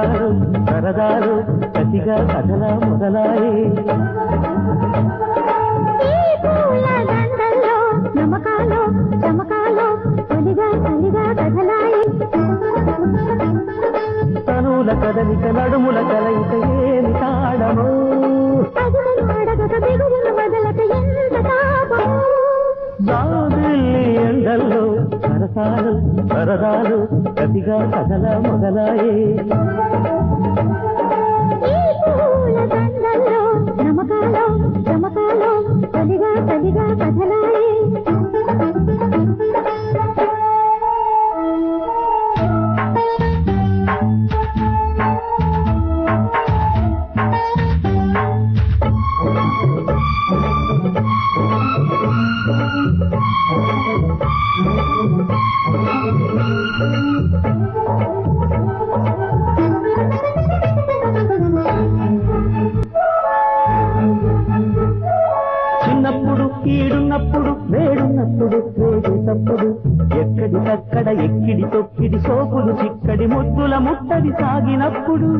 సరదారు సరదారు కసిగా కథల మొదలాయి. తనుల కదలిక నడుము సరదాలు సరదాలు గతిగా కథల మొదలాయే. ఈ పూల దండల్లో నమకాలో చమకాలో తొలిగా తొలిగా చిన్నప్పుడు ఏది తప్పుడు ఎక్కడి తక్కడ ఎక్కిడి తొక్కిడి సోకులు చిక్కడి ముద్దుల ముట్టడి సాగినప్పుడు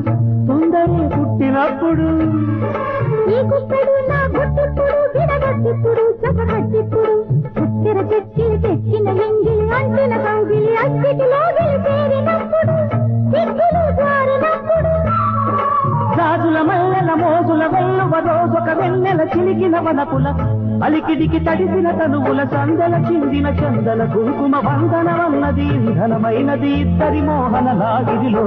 సుందరే పుట్టినప్పుడు. రాజుల మల్లెల మోజుల వెల్లువ రోజొక వెన్నెల చిలికిన వనపుల అలికిడికి తడిసిన తనువుల సందల చిందిన చందల కుంకుమ వందనమన్నది ఇంధనమైనది ఇద్దరి మోహన లాగిరిలో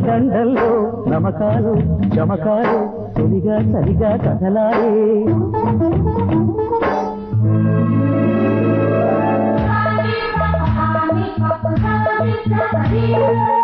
దండల్లో నమకాలు చమకాలు తొలిగా సరిగా కథలాయే మాటిచ్చుకో ఎద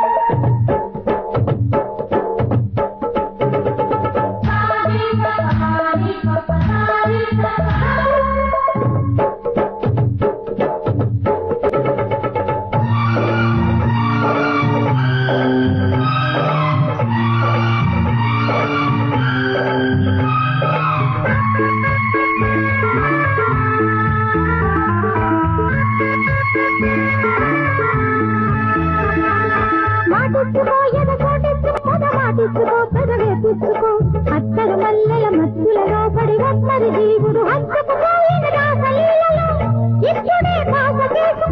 కోటిచ్చుకో పద మాటిచ్చుకో పెదవే పుచ్చుకో అత్తరు మల్లెల మత్తులలో పడి ఒక్కరి జీవుడు హత్తుకుపోయిన రాసలీలలో ఇప్పుడే కాస చేసుకో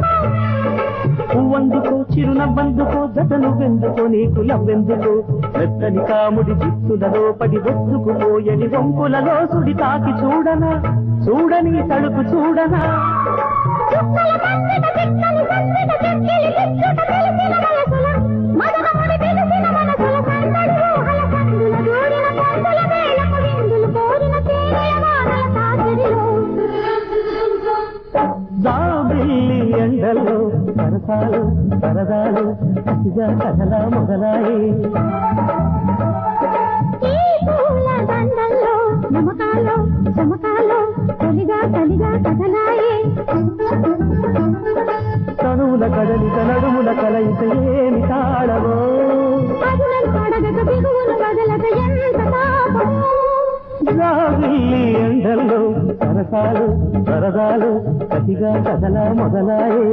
పువ్వందుకో చిరునవ్వందుకో జతను వెందుకో నీ కులం వెందుకో. పెద్దని కాముడి జిత్తులలో పడి ఒత్తుకుపోయని వంపులలో సుడి తాకి చూడనా? చూడని తడుపు చూడనా? సరసాలు సరదాలు కసిగా కథలా మొదలాయి చమకాలో తొలిగా తలిగా కథలాయే. తనువుల కదలిక నడుముల కలయిక ఏమి తాళవో? పడగక వదలక ఎంత జాబిల్లి ఎండల్లో సరసాలు సరదాలు కతిగా కథల మొదలాయే